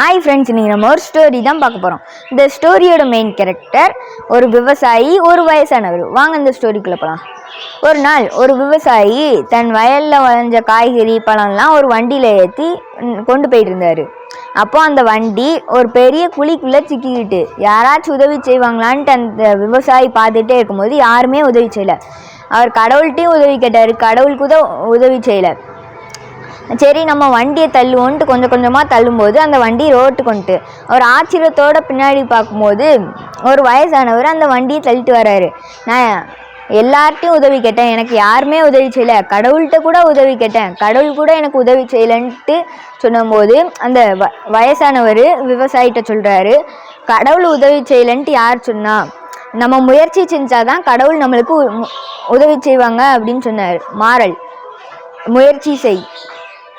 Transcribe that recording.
Hi friends இன்றைக்கி நம்ம ஒரு ஸ்டோரி தான் பார்க்க போகிறோம் இந்த ஸ்டோரியோட மெயின் கேரக்டர் ஒரு விவசாயி ஒரு வயசானவர். வாங்க இந்த ஸ்டோரிக்குள்ளே போகலாம் ஒரு நாள் ஒரு விவசாயி தன் வயலில் விளைஞ்ச காய்கறி பழம்லாம் ஒரு வண்டியில் ஏற்றி கொண்டு போயிட்டு இருந்தார் அப்போது அந்த வண்டி ஒரு பெரிய குழிக்குள்ளே சிக்கிக்கிட்டு யாராச்சும் உதவி செய்வாங்களான்ட்டு அந்த விவசாயி பார்த்துட்டே இருக்கும்போது யாருமே உதவி செய்யலை. அவர் கடவுள்கிட்டையும் உதவி கேட்டார். கடவுளுக்கு உதவி செய்யலை. சரி நம்ம வண்டியை தள்ளுவோன்ட்டு கொஞ்சம் கொஞ்சமாக தள்ளும்போது அந்த வண்டி ரோட்டு கொண்டுட்டு ஒரு ஆச்சரியத்தோட பின்னாடி பார்க்கும்போது ஒரு வயசானவர் அந்த வண்டியை தள்ளிட்டு வராரு. நான் எல்லார்ட்டையும் உதவி கேட்டேன். எனக்கு யாருமே உதவி செய்யலை. கடவுள்கிட்ட கூட உதவி கேட்டேன். கடவுள் கூட எனக்கு உதவி செய்யலைன்ட்டு சொன்னபோது அந்த வ வயசானவர் விவசாயிகிட்ட சொல்கிறாரு கடவுள் உதவி செய்யலைன்ட்டு யார் சொன்னா நம்ம முயற்சி செஞ்சால் தான் கடவுள் நம்மளுக்கு உ- உதவி செய்வாங்க அப்படின்னு சொன்னார். மாறல் முயற்சி செய்.